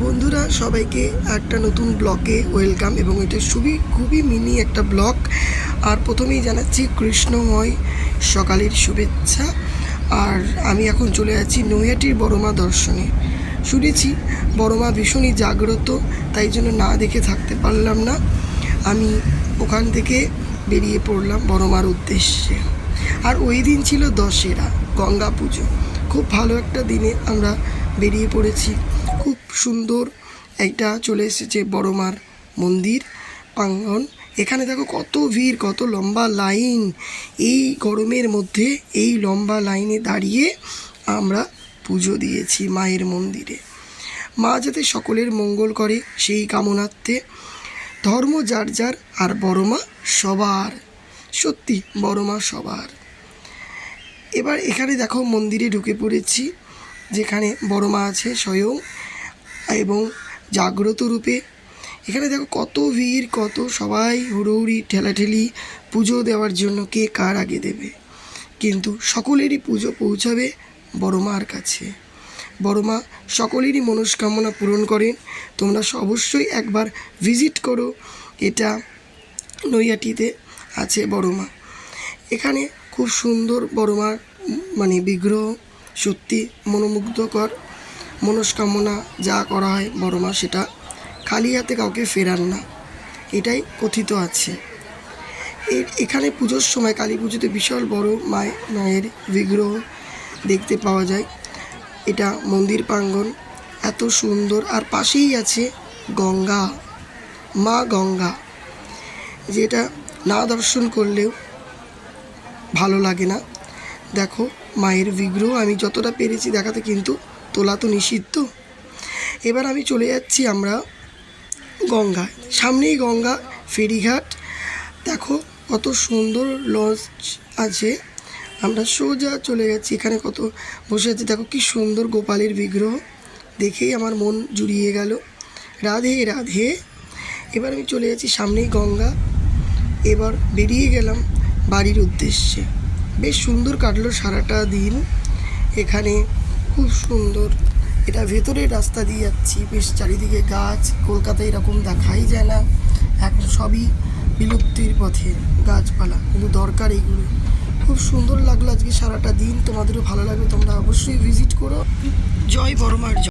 বন্ধুরা, সবাইকে একটা নতুন ব্লকে ওয়েলকাম এবং এটা খুবই খুবই মিনি একটা ব্লক। আর প্রথমেই জানাচ্ছি কৃষ্ণময় সকালের শুভেচ্ছা। আর আমি এখন চলে যাচ্ছি নৈহাটির বড়মা দর্শনে। শুনেছি বড়মা ভীষণই জাগ্রত, তাই জন্য না দেখে থাকতে পারলাম না। আমি ওখান থেকে বেরিয়ে পড়লাম বড়মার উদ্দেশ্যে। আর ওই দিন ছিল দশেরা, গঙ্গা পুজো। খুব ভালো একটা দিনে আমরা বেরিয়ে পড়েছি। সুন্দর একটা চলে এসেছে বড় মার মন্দির, প্রাঙ্গণ। এখানে দেখো কত ভিড়, কত লম্বা লাইন। এই গরমের মধ্যে, এই লম্বা লাইনে দাঁড়িয়ে আমরা পুজো দিয়েছি মায়ের মন্দিরে। মা যাতে সকলের মঙ্গল করে, সেই কামনার্থে ধর্ম যার যার, আর বড়মা সবার। সত্যি, বড় মা সবার। এবার এখানে দেখো মন্দিরে ঢুকে পড়েছি, যেখানে বড় মা আছে স্বয়ং। এবং জাগ্রত রূপে। এখানে দেখো কত ভিড়, কত সবাই হুড়োহুড়ি, ঠেলাঠেলি, পুজো দেওয়ার জন্য কে কার আগে দেবে। কিন্তু সকলেরই পুজো পৌঁছাবে বড় মার কাছে। বড় মা, সকলেরই মনস্কামনা পূরণ করেন। তোমরা অবশ্যই একবার ভিজিট করো এটা নৈয়াটিতে আছে বড় মা। এখানে খুব সুন্দর বড় মার মানে বিগ্রহ সত্যি মনোমুগ্ধকর। মনস্কামনা যা করা হয় বড় মা সেটা খালি হাতে কাউকে ফেরান না। এটাই কথিত আছে। এর এখানে পুজোর সময় কালী পুজোতে বিশাল বড় মায়ের মায়ের বিগ্রহ দেখতে পাওয়া যায়। এটা মন্দির প্রাঙ্গণ। এত সুন্দর। আর পাশেই আছে গঙ্গা, মা গঙ্গা। যেটা না দর্শন করলেও ভালো লাগে না। দেখো, মায়ের বিগ্রহ আমি যতটা পেরেছি দেখাতে কিন্তু তোলা তো নিষিদ্ধ। এবার আমি চলে যাচ্ছি আমরা গঙ্গা সামনেই গঙ্গা ফেরিঘাট। দেখো কত সুন্দর লঞ্চ আছে। আমরা সোজা চলে যাচ্ছি। এখানে কত বসে আছি। দেখো কি সুন্দর গোপালের বিগ্রহ। দেখেই আমার মন জুড়িয়ে গেল। রাধে রাধে। এবার আমি চলে যাচ্ছি সামনেই গঙ্গা। এবার বেরিয়ে গেলাম বাড়ির উদ্দেশ্যে। বেশ সুন্দর কাটলো সারাটা দিন। এখানে খুব সুন্দর। এটা ভেতরে রাস্তা দিয়ে যাচ্ছি, বেশ চারিদিকে গাছ কলকাতায় এরকম দেখাই যায় না। এখন সবই বিলুপ্তির পথে গাছপালা, কিন্তু দরকার এইগুলো। খুব সুন্দর লাগল আজকে সারাটা দিন, তোমাদেরও ভালো লাগবে তোমরা অবশ্যই ভিজিট করো। জয় বর্মার